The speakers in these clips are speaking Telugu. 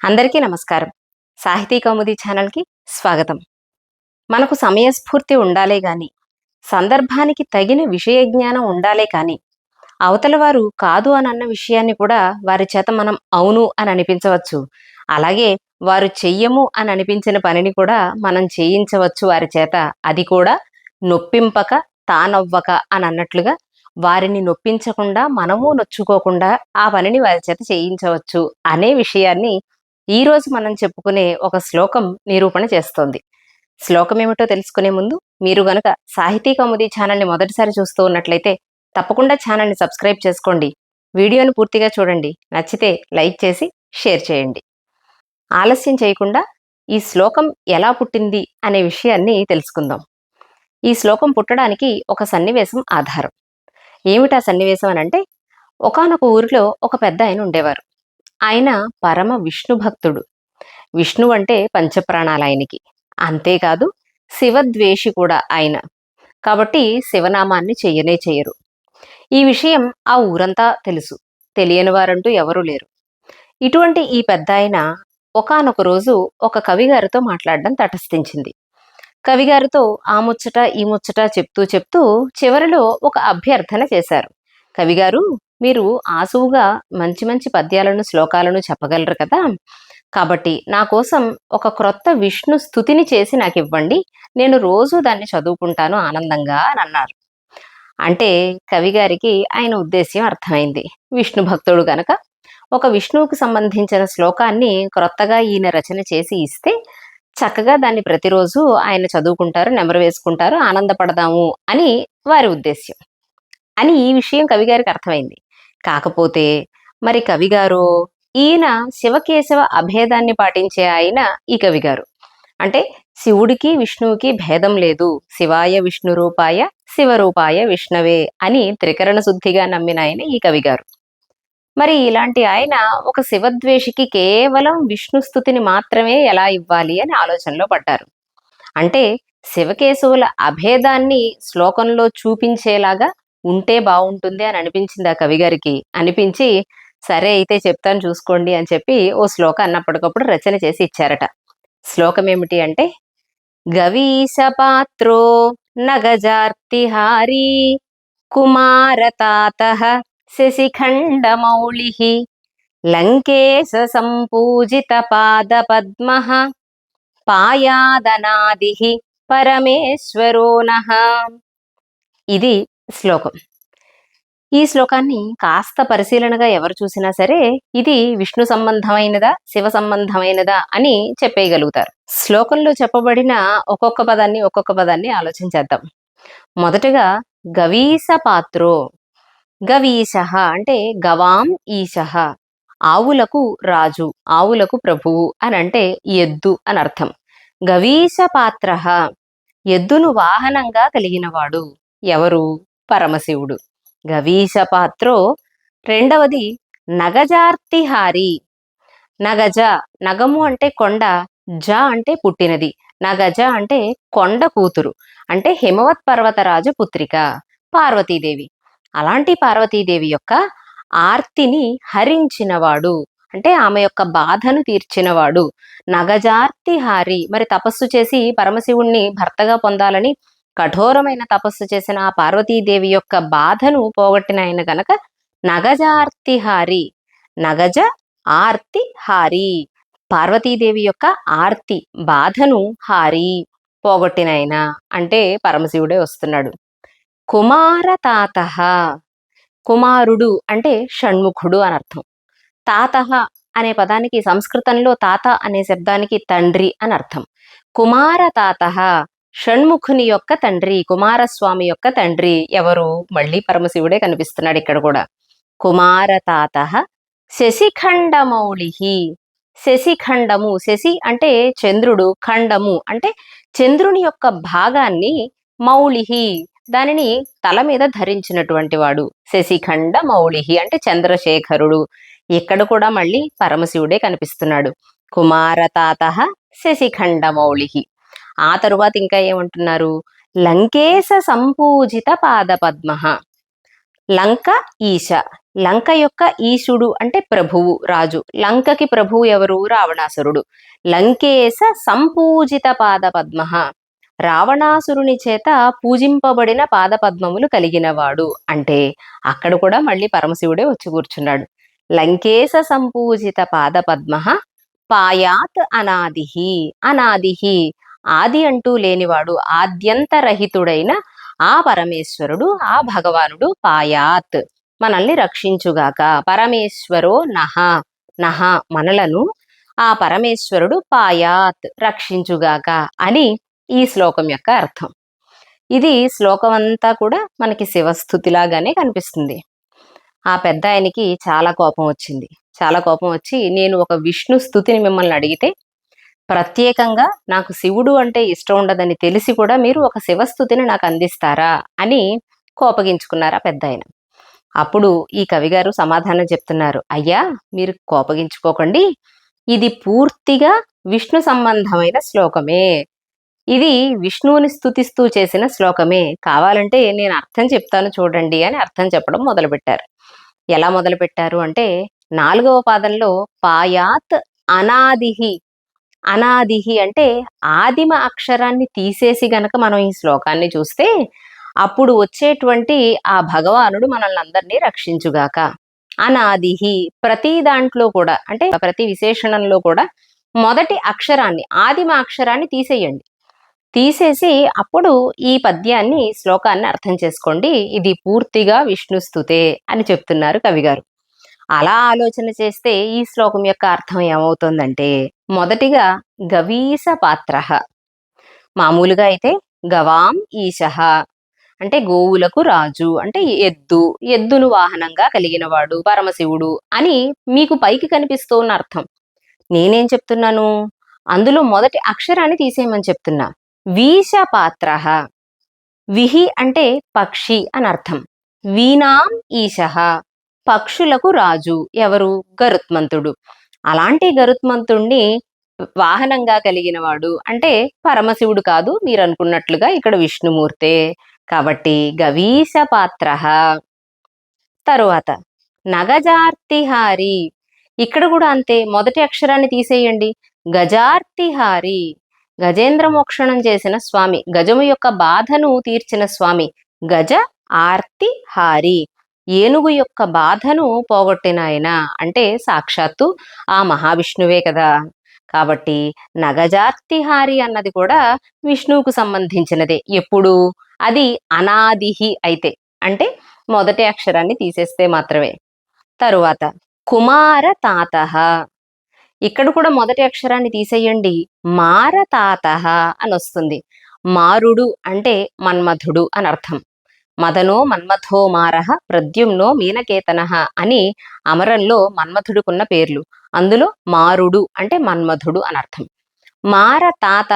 అందరికీ నమస్కారం. సాహితీ కౌముది ఛానల్కి స్వాగతం. మనకు సమయస్ఫూర్తి ఉండాలే గాని సందర్భానికి తగిన విషయ జ్ఞానం ఉండాలే కానీ అవతల వారు కాదు అని అన్న విషయాన్ని కూడా వారి చేత మనం అవును అని అనిపించవచ్చు. అలాగే వారు చెయ్యము అని అనిపించిన పనిని కూడా మనం చేయించవచ్చు వారి చేత. అది కూడా నొప్పింపక తానవ్వక అని అన్నట్లుగా వారిని నొప్పించకుండా మనము నొచ్చుకోకుండా ఆ పనిని వారి చేత చేయించవచ్చు అనే విషయాన్ని ఈ రోజు మనం చెప్పుకునే ఒక శ్లోకం నిరూపణ చేస్తోంది. శ్లోకం ఏమిటో తెలుసుకునే ముందు మీరు గనక సాహితీ కౌముది ఛానల్ని మొదటిసారి చూస్తూ ఉన్నట్లయితే తప్పకుండా ఛానల్ని సబ్స్క్రైబ్ చేసుకోండి. వీడియోను పూర్తిగా చూడండి. నచ్చితే లైక్ చేసి షేర్ చేయండి. ఆలస్యం చేయకుండా ఈ శ్లోకం ఎలా పుట్టింది అనే విషయాన్ని తెలుసుకుందాం. ఈ శ్లోకం పుట్టడానికి ఒక సన్నివేశం ఆధారం. ఏమిటా సన్నివేశం అని అంటే ఒకనొక ఊరిలో ఒక పెద్ద ఆయన ఉండేవారు. ఆయన పరమ విష్ణు భక్తుడు. విష్ణు అంటే పంచప్రాణాలు ఆయనకి అంతేకాదు శివద్వేషి కూడా ఆయన. కాబట్టి శివనామాన్ని చెయ్యనే చెయ్యరు. ఈ విషయం ఆ ఊరంతా తెలుసు. తెలియని వారంటూ ఎవరూ లేరు. ఇటువంటి ఈ పెద్ద ఆయన ఒకనొక రోజు ఒక కవిగారితో మాట్లాడడం తటస్థించింది. కవిగారితో ఆ ముచ్చట ఈ ముచ్చట చెప్తూ చెప్తూ చివరిలో ఒక అభ్యర్థన చేశారు. కవిగారు మీరు ఆసువుగా మంచి మంచి పద్యాలను శ్లోకాలను చెప్పగలరు కదా? కాబట్టి నా కోసం ఒక క్రొత్త విష్ణు స్థుతిని చేసి నాకు ఇవ్వండి. నేను రోజు దాన్ని చదువుకుంటాను ఆనందంగా అని అన్నారు. అంటే కవిగారికి ఆయన ఉద్దేశ్యం అర్థమైంది. విష్ణు భక్తుడు గనక ఒక విష్ణువుకు సంబంధించిన శ్లోకాన్ని క్రొత్తగా ఈయన రచన చేసి ఇస్తే చక్కగా దాన్ని ప్రతిరోజు ఆయన చదువుకుంటారు నెమరు వేసుకుంటారు ఆనందపడదాము అని వారి ఉద్దేశ్యం. అని ఈ విషయం కవిగారికి అర్థమైంది. కాకపోతే మరి కవిగారు ఈయన శివకేశవ అభేదాన్ని పాటించే ఆయన ఈ కవిగారు అంటే శివుడికి విష్ణువుకి భేదం లేదు. శివాయ విష్ణు రూపాయ శివరూపాయ విష్ణవే అని త్రికరణ శుద్ధిగా నమ్మిన ఆయన ఈ కవిగారు మరి ఇలాంటి ఆయన ఒక శివద్వేషికి కేవలం విష్ణు స్థుతిని మాత్రమే ఎలా ఇవ్వాలి అని ఆలోచనలో పడ్డారు. అంటే శివకేశవుల అభేదాన్ని శ్లోకంలో చూపించేలాగా ఉంటే బాగుంటుంది అని అనిపించింది ఆ కవిగారికి అనిపించి సరే అయితే చెప్తాను చూసుకోండి అని చెప్పి ఓ శ్లోక అన్నప్పటికప్పుడు రచన చేసి ఇచ్చారట. శ్లోకం ఏమిటి అంటే గవీశ పాత్రో నగజార్తిహారీ కుమారతాత శశిఖండమౌళి లంకేశ సంపూజిత పాద పద్మ పాయాదనాది పరమేశ్వరో ఇది శ్లోకం. ఈ శ్లోకాన్ని కాస్త పరిశీలనగా ఎవరు చూసినా సరే ఇది విష్ణు సంబంధమైనదా శివ సంబంధమైనదా అని చెప్పేయగలుగుతారు. శ్లోకంలో చెప్పబడిన ఒక్కొక్క పదాన్ని ఒక్కొక్క పదాన్ని ఆలోచించేద్దాం. మొదటగా గవీస పాత్రో గవీశ అంటే గవాం ఈశ ఆవులకు రాజు ఆవులకు ప్రభువు అని అంటే ఎద్దు అని అర్థం. గవీశ పాత్ర ఎద్దును వాహనంగా కలిగినవాడు ఎవరు? పరమశివుడు. గవీశ పాత్రో రెండవది నగజార్తిహారి. నగజ నగము అంటే కొండ జ అంటే పుట్టినది. నగజ అంటే కొండ కూతురు అంటే హిమవత్ పర్వతరాజు పుత్రిక పార్వతీదేవి. అలాంటి పార్వతీదేవి యొక్క ఆర్తిని హరించినవాడు అంటే ఆమె యొక్క బాధను తీర్చినవాడు. నగజార్తిహారి మరి తపస్సు చేసి పరమశివుణ్ణి భర్తగా పొందాలని కఠోరమైన తపస్సు చేసిన ఆ పార్వతీదేవి యొక్క బాధను పోగొట్టిన ఆయన గనక నగజార్తిహారి నగజ ఆర్తి హారి పార్వతీదేవి యొక్క ఆర్తి బాధను హారి పోగొట్టిన ఆయన. అంటే పరమశివుడే వస్తున్నాడు. కుమార తాత కుమారుడు అంటే షణ్ముఖుడు అని అర్థం. తాత అనే పదానికి సంస్కృతంలో తాత అనే శబ్దానికి తండ్రి అని అర్థం. కుమార తాత షణ్ముఖుని యొక్క తండ్రి కుమారస్వామి యొక్క తండ్రి ఎవరు? మళ్ళీ పరమశివుడే కనిపిస్తున్నాడు ఇక్కడ కూడా. కుమారతాత శశిఖండమౌళి శశిఖండము శశి అంటే చంద్రుడు ఖండము అంటే చంద్రుని యొక్క భాగాన్ని మౌళిహి దానిని తల మీద ధరించినటువంటి వాడు. శశిఖండ మౌళిహి అంటే చంద్రశేఖరుడు. ఇక్కడ కూడా మళ్ళీ పరమశివుడే కనిపిస్తున్నాడు. కుమారతాత శశిఖండ మౌళిహి ఆ తరువాత ఇంకా ఏమంటున్నారు? లంకేశ సంపూజిత పాద పద్మ లంక ఈశ. లంక యొక్క ఈశుడు అంటే ప్రభువు రాజు. లంకకి ప్రభువు ఎవరు? రావణాసురుడు. లంకేశ సంపూజిత పాద పద్మ రావణాసురుని చేత పూజింపబడిన పాద పద్మములు కలిగినవాడు. అంటే అక్కడ కూడా మళ్ళీ పరమశివుడే వచ్చి కూర్చున్నాడు. లంకేశ సంపూజిత పాదపద్మ పాయాత్ అనాదిహి అనాదిహి ఆది అంటూ లేనివాడు ఆద్యంతరహితుడైన ఆ పరమేశ్వరుడు ఆ భగవానుడు పాయాత్. మనల్ని రక్షించుగాక. పరమేశ్వరో నహ. నహ మనలను ఆ పరమేశ్వరుడు పాయాత్ రక్షించుగాక అని ఈ శ్లోకం యొక్క అర్థం. ఇది శ్లోకం అంతా కూడా మనకి శివస్థుతిలాగానే కనిపిస్తుంది. ఆ పెద్ద ఆయనకి చాలా కోపం వచ్చింది. చాలా కోపం వచ్చి నేను ఒక విష్ణు స్థుతిని మిమ్మల్ని అడిగితే ప్రత్యేకంగా నాకు శివుడు అంటే ఇష్టం ఉండదని తెలిసి కూడా మీరు ఒక శివస్థుతిని నాకు అందిస్తారా అని కోపగించుకున్నారు ఆ పెద్ద ఆయన. అప్పుడు ఈ కవిగారు సమాధానం చెప్తున్నారు. అయ్యా మీరు కోపగించుకోకండి. ఇది పూర్తిగా విష్ణు సంబంధమైన శ్లోకమే. ఇది విష్ణువుని స్థుతిస్తూ చేసిన శ్లోకమే. కావాలంటే నేను అర్థం చెప్తాను చూడండి అని అర్థం చెప్పడం మొదలుపెట్టారు. ఎలా మొదలుపెట్టారు అంటే నాలుగవ పాదంలో పాయాత్ అనాదిహి అనాదిహి అంటే ఆదిమ అక్షరాన్ని తీసేసి గనక మనం ఈ శ్లోకాన్ని చూస్తే అప్పుడు వచ్చేటువంటి ఆ భగవానుడు మనల్ని అందరినీ రక్షించుగాక. అనాదిహి ప్రతి దాంట్లో కూడా అంటే ప్రతి విశేషణంలో కూడా మొదటి అక్షరాన్ని ఆదిమ అక్షరాన్ని తీసేయండి. తీసేసి అప్పుడు ఈ పద్యాన్ని శ్లోకాన్ని అర్థం చేసుకోండి. ఇది పూర్తిగా విష్ణుస్తుతే అని చెప్తున్నారు కవిగారు. అలా ఆలోచన చేస్తే ఈ శ్లోకం యొక్క అర్థం ఏమవుతుందంటే మొదటిగా గవీస పాత్ర. మామూలుగా అయితే గవాం ఈశ. అంటే గోవులకు రాజు అంటే ఎద్దు ఎద్దును వాహనంగా కలిగినవాడు పరమశివుడు అని మీకు పైకి కనిపిస్తోన్న అర్థం. నేనేం చెప్తున్నాను? అందులో మొదటి అక్షరాన్ని తీసేయమని చెప్తున్నా. వీష పాత్ర. విహి అంటే పక్షి అని అర్థం. వీణాం ఈశ. పక్షులకు రాజు. ఎవరు? గరుత్మంతుడు. అలాంటి గరుత్మంతుణ్ణి వాహనంగా కలిగిన వాడు అంటే పరమశివుడు కాదు మీరు అనుకున్నట్లుగా ఇక్కడ విష్ణుమూర్తే. కాబట్టి గవీశ పాత్ర. తరువాత నగజార్తిహారి. ఇక్కడ కూడా అంతే మొదటి అక్షరాన్ని తీసేయండి. గజార్తిహారి. గజేంద్ర మోక్షణం చేసిన స్వామి గజము యొక్క బాధను తీర్చిన స్వామి గజ ఆర్తి హారి ఏనుగు యొక్క బాధను పోగొట్టిన ఆయన అంటే సాక్షాత్తు ఆ మహావిష్ణువే కదా. కాబట్టి నగజార్తిహారి అన్నది కూడా విష్ణువుకు సంబంధించినదే. ఎప్పుడు? అది అనాదిహి అయితే. అంటే మొదటి అక్షరాన్ని తీసేస్తే మాత్రమే. తరువాత కుమార తాత. ఇక్కడ కూడా మొదటి అక్షరాన్ని తీసేయండి. మార తాత అని వస్తుంది. మారుడు అంటే మన్మధుడు అని అర్థం. మదనో మన్మథో మారహ ప్రద్యుమ్నో మీనకేతన అని అమరంలో మన్మథుడుకున్న పేర్లు. అందులో మారుడు అంటే మన్మధుడు అనర్థం మార తాత.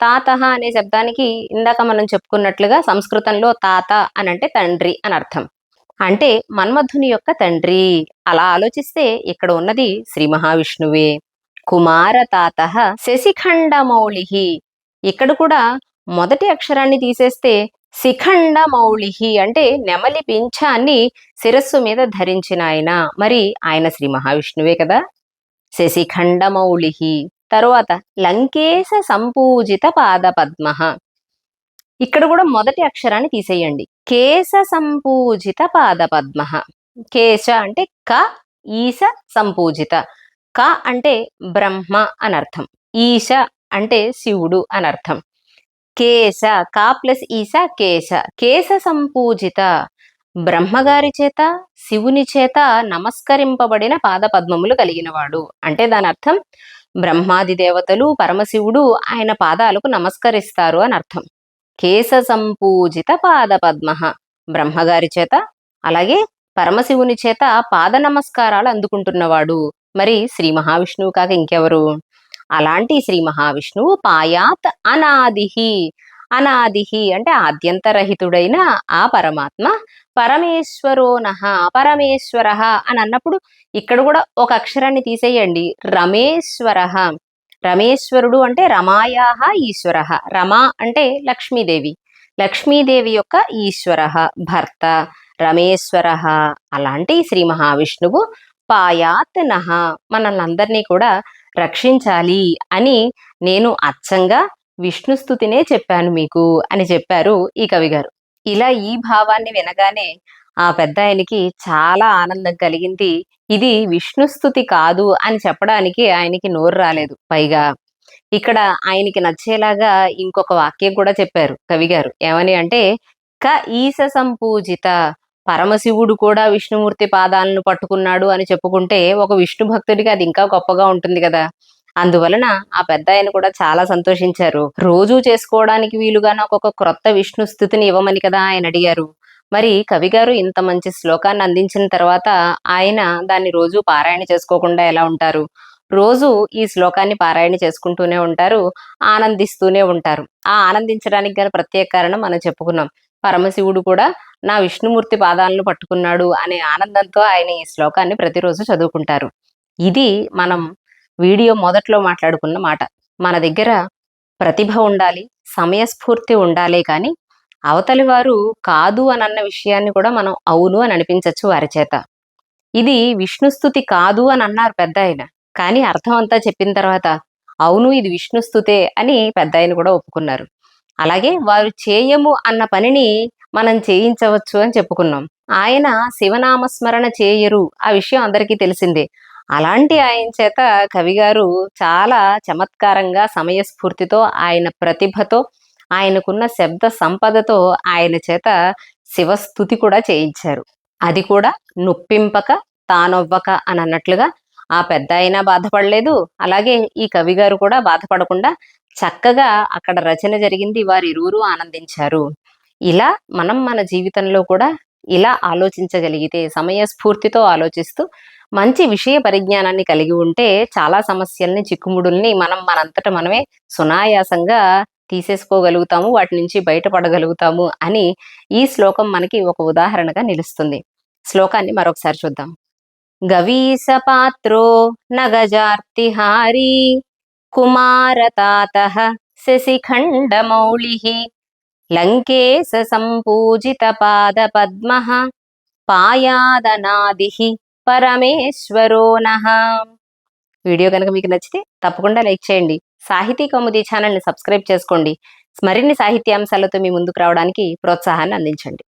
తాత అనే శబ్దానికి ఇందాక మనం చెప్పుకున్నట్లుగా సంస్కృతంలో తాత అని అంటే తండ్రి అని అర్థం. అంటే మన్మధుని యొక్క తండ్రి. అలా ఆలోచిస్తే ఇక్కడ ఉన్నది శ్రీ మహావిష్ణువే. కుమార తాత శశిఖండమౌళి. ఇక్కడ కూడా మొదటి అక్షరాన్ని తీసేస్తే శిఖండ మౌళిహి అంటే నెమలి పింఛాన్ని శిరస్సు మీద ధరించిన ఆయన. మరి ఆయన శ్రీ మహావిష్ణువే కదా. శశిఖండ మౌళిహి. తరువాత లంకేశ సంపూజిత పాద పద్మ. ఇక్కడ కూడా మొదటి అక్షరాన్ని తీసేయండి. కేశ సంపూజిత పాద పద్మ. కేశ అంటే క ఈశ సంపూజిత. క అంటే బ్రహ్మ అనర్థం. ఈశ అంటే శివుడు అనర్థం. కేశ కా ప్లస్ ఈశ కేశ. కేశ సంపూజిత. బ్రహ్మగారి చేత శివుని చేత నమస్కరింపబడిన పాదపద్మములు కలిగినవాడు. అంటే దాని అర్థం బ్రహ్మాది దేవతలు పరమశివుడు ఆయన పాదాలకు నమస్కరిస్తారు అని అర్థం. కేశ సంపూజిత పాదపద్మ. బ్రహ్మగారి చేత అలాగే పరమశివుని చేత పాద నమస్కారాలు అందుకుంటున్నవాడు. మరి శ్రీ మహావిష్ణువు కాక ఇంకెవరు? అలాంటి శ్రీ మహావిష్ణువు పాయాత్ అనాదిహి. అనాదిహి అంటే ఆద్యంతరహితుడైన ఆ పరమాత్మ. పరమేశ్వరో పరమేశ్వర అని అన్నప్పుడు ఇక్కడ కూడా ఒక అక్షరాన్ని తీసేయండి. రమేశ్వర. రమేశ్వరుడు అంటే రమాయాహ ఈశ్వర. రమ అంటే లక్ష్మీదేవి. లక్ష్మీదేవి యొక్క ఈశ్వర భర్త. రమేశ్వర అలాంటి శ్రీ మహావిష్ణువు పాయాత్ నహ మనల్ని అందరినీ కూడా రక్షించాలి అని నేను అచ్చంగా విష్ణుస్థుతినే చెప్పాను మీకు అని చెప్పారు ఈ కవి గారు. ఇలా ఈ భావాన్ని వినగానే ఆ పెద్ద ఆయనకి చాలా ఆనందం కలిగింది. ఇది విష్ణుస్థుతి కాదు అని చెప్పడానికి ఆయనకి నోరు రాలేదు. పైగా ఇక్కడ ఆయనకి నచ్చేలాగా ఇంకొక వాక్యం కూడా చెప్పారు కవి గారు. ఏమని అంటే క ఈశ సంపూజిత పరమశివుడు కూడా విష్ణుమూర్తి పాదాలను పట్టుకున్నాడు అని చెప్పుకుంటే ఒక విష్ణు భక్తుడికి అది ఇంకా గొప్పగా ఉంటుంది కదా. అందువలన ఆ పెద్ద ఆయన కూడా చాలా సంతోషించారు. రోజు చేసుకోవడానికి వీలుగానే ఒక క్రొత్త విష్ణు స్థుతిని ఇవ్వమని కదా ఆయన అడిగారు. మరి కవి గారు ఇంత మంచి శ్లోకాన్ని అందించిన తర్వాత ఆయన దాన్ని రోజు పారాయణ చేసుకోకుండా ఎలా ఉంటారు? రోజు ఈ శ్లోకాన్ని పారాయణ చేసుకుంటూనే ఉంటారు ఆనందిస్తూనే ఉంటారు. ఆ ఆనందించడానికి గల ప్రత్యేక కారణం మనం చెప్పుకున్నాం. పరమశివుడు కూడా నా విష్ణుమూర్తి పాదాలను పట్టుకున్నాడు అనే ఆనందంతో ఆయన ఈ శ్లోకాన్ని ప్రతిరోజు చదువుకుంటారు. ఇది మనం వీడియో మొదట్లో మాట్లాడుకున్న మాట. మన దగ్గర ప్రతిభ ఉండాలి సమయస్ఫూర్తి ఉండాలి కానీ అవతలి వారు కాదు అని అన్న విషయాన్ని కూడా మనం అవును అని అనిపించవచ్చు వారి చేత. ఇది విష్ణుస్థుతి కాదు అని అన్నారు పెద్ద ఆయన. కానీ అర్థం అంతా చెప్పిన తర్వాత అవును ఇది విష్ణుస్థుతే అని పెద్ద ఆయన కూడా ఒప్పుకున్నారు. అలాగే వారు చేయము అన్న పనిని మనం చేయించవచ్చు అని చెప్పుకున్నాం. ఆయన శివనామస్మరణ చేయరు. ఆ విషయం అందరికీ తెలిసిందే. అలాంటి ఆయన చేత కవిగారు చాలా చమత్కారంగా సమయస్ఫూర్తితో ఆయన ప్రతిభతో ఆయనకున్న శబ్ద సంపదతో ఆయన చేత శివస్థుతి కూడా చేయించారు. అది కూడా నొప్పింపక తానొవ్వక అని అన్నట్లుగా ఆ పెద్ద అయినా బాధపడలేదు. అలాగే ఈ కవి గారు కూడా బాధపడకుండా చక్కగా అక్కడ రచన జరిగింది. వారి ఇరువురు ఆనందించారు. ఇలా మనం మన జీవితంలో కూడా ఇలా ఆలోచించగలిగితే సమయస్ఫూర్తితో ఆలోచిస్తూ మంచి విషయ పరిజ్ఞానాన్ని కలిగి ఉంటే చాలా సమస్యల్ని చిక్కుముడుల్ని మనం మనంతట మనమే సునాయాసంగా తీసేసుకోగలుగుతాము వాటి నుంచి బయటపడగలుగుతాము అని ఈ శ్లోకం మనకి ఒక ఉదాహరణగా నిలుస్తుంది. శ్లోకాన్ని మరొకసారి చూద్దాం. గవీస పాత్రో నగజార్తిహారీ కుమారతాత శశిఖండమౌళి లంకేశ సంపూజిత పాద పద్మ పాయాదనాది పరమేశ్వరో నహ వీడియో కనుక మీకు నచ్చితే తప్పకుండా లైక్ చేయండి. సాహితీ కౌముది ఛానల్ని సబ్స్క్రైబ్ చేసుకోండి. మరిన్ని సాహిత్యాంశాలతో మీ ముందుకు రావడానికి ప్రోత్సాహాన్ని అందించండి.